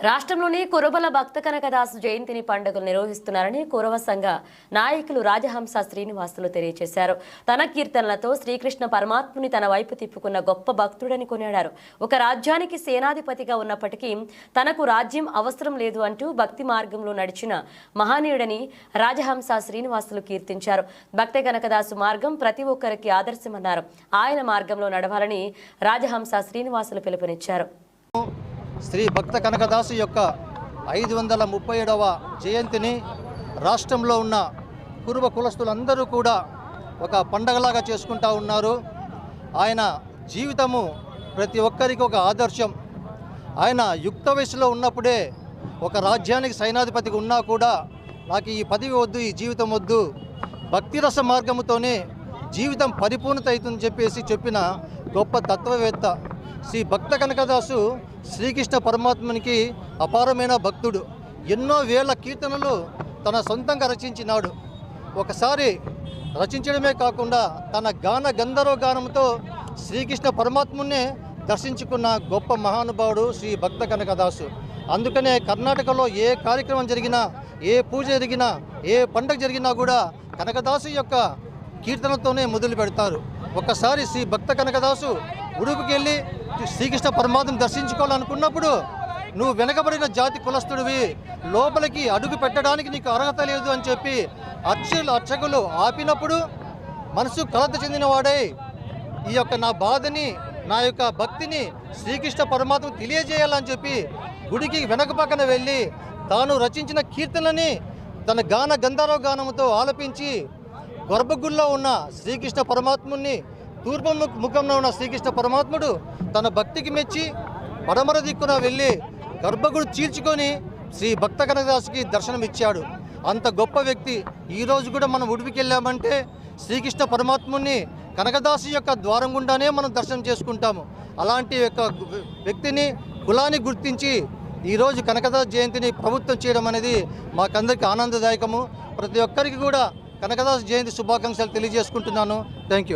రాష్ట్రంలోని కురబల భక్త కనకదాసు జయంతిని పండుగలు నిర్వహిస్తున్నారని కురవ సంఘ నాయకులు రాజహంస శ్రీనివాసులు తెలియజేశారు. తన కీర్తనలతో శ్రీకృష్ణ పరమాత్ముని తన వైపు తిప్పుకున్న గొప్ప భక్తుడని కొనియాడారు. ఒక రాజ్యానికి సేనాధిపతిగా ఉన్నప్పటికీ తనకు రాజ్యం అవసరం లేదు అంటూ భక్తి మార్గంలో నడిచిన మహనీయుడని రాజహంస శ్రీనివాసులు కీర్తించారు. భక్త కనకదాసు మార్గం ప్రతి ఒక్కరికి ఆదర్శమన్నారు. ఆయన మార్గంలో నడవాలని రాజహంస శ్రీనివాసులు పిలుపునిచ్చారు. శ్రీ భక్త కనకదాసు యొక్క ఐదు వందల ముప్పై ఏడవ జయంతిని రాష్ట్రంలో ఉన్న కురువ కులస్తులందరూ కూడా ఒక పండగలాగా చేసుకుంటా ఉన్నారు. ఆయన జీవితము ప్రతి ఒక్కరికి ఒక ఆదర్శం. ఆయన యుక్త వయసులో ఉన్నప్పుడే ఒక రాజ్యానికి సైనాధిపతిగా ఉన్నా కూడా నాకు ఈ పదవి వద్దు ఈ జీవితం వద్దు భక్తిరస మార్గముతోనే జీవితం పరిపూర్ణత అవుతుందని చెప్పేసి చెప్పిన గొప్ప తత్వవేత్త శ్రీ భక్త కనకదాసు శ్రీకృష్ణ పరమాత్మనికి అపారమైన భక్తుడు. ఎన్నో వేల కీర్తనలు తన సొంతంగా రచించినాడు. ఒకసారి రచించడమే కాకుండా తన గాన గంధర్వ గానంతో శ్రీకృష్ణ పరమాత్మునే దర్శించుకున్న గొప్ప మహానుభావుడు శ్రీ భక్త కనకదాసు. అందుకనే కర్ణాటకలో ఏ కార్యక్రమం జరిగినా ఏ పూజ జరిగినా ఏ పండుగ జరిగినా కూడా కనకదాసు యొక్క కీర్తనతోనే మొదలు పెడతారు. ఒకసారి శ్రీ భక్త కనకదాసు ఉడుపుకి వెళ్ళి శ్రీకృష్ణ పరమాత్మను దర్శించుకోవాలనుకున్నప్పుడు నువ్వు వెనకబడిన జాతి కులస్తుడివి. లోపలికి అడుగు పెట్టడానికి నీకు అర్హత లేదు అని చెప్పి అర్చకులు అర్చకులు ఆపినప్పుడు మనసు కలత చెందినవాడై ఈ యొక్క నా బాధని నా యొక్క భక్తిని శ్రీకృష్ణ పరమాత్మ తెలియజేయాలని చెప్పి గుడికి వెనక పక్కన వెళ్ళి తాను రచించిన కీర్తనని తన గాన గంధర్వ గానముతో ఆలపించి గర్భగుడిలో ఉన్న శ్రీకృష్ణ పరమాత్ముని తూర్పు ముఖంలో ఉన్న శ్రీకృష్ణ పరమాత్ముడు తన భక్తికి మెచ్చి పడమర దిక్కున వెళ్ళి గర్భగుడు చీల్చుకొని శ్రీ భక్త కనకదాసుకి దర్శనమిచ్చాడు. అంత గొప్ప వ్యక్తి. ఈరోజు కూడా మనం ఉడిపికి వెళ్ళామంటే శ్రీకృష్ణ పరమాత్ముని కనకదాసు యొక్క ద్వారం గుండానే మనం దర్శనం చేసుకుంటాము. అలాంటి యొక్క వ్యక్తిని కులాన్ని గుర్తించి ఈరోజు కనకదాస్ జయంతిని ప్రభుత్వం చేయడం అనేది మాకందరికీ ఆనందదాయకము. ప్రతి ఒక్కరికి కూడా కనకదాస్ జయంతి శుభాకాంక్షలు తెలియజేసుకుంటున్నాను. Thank you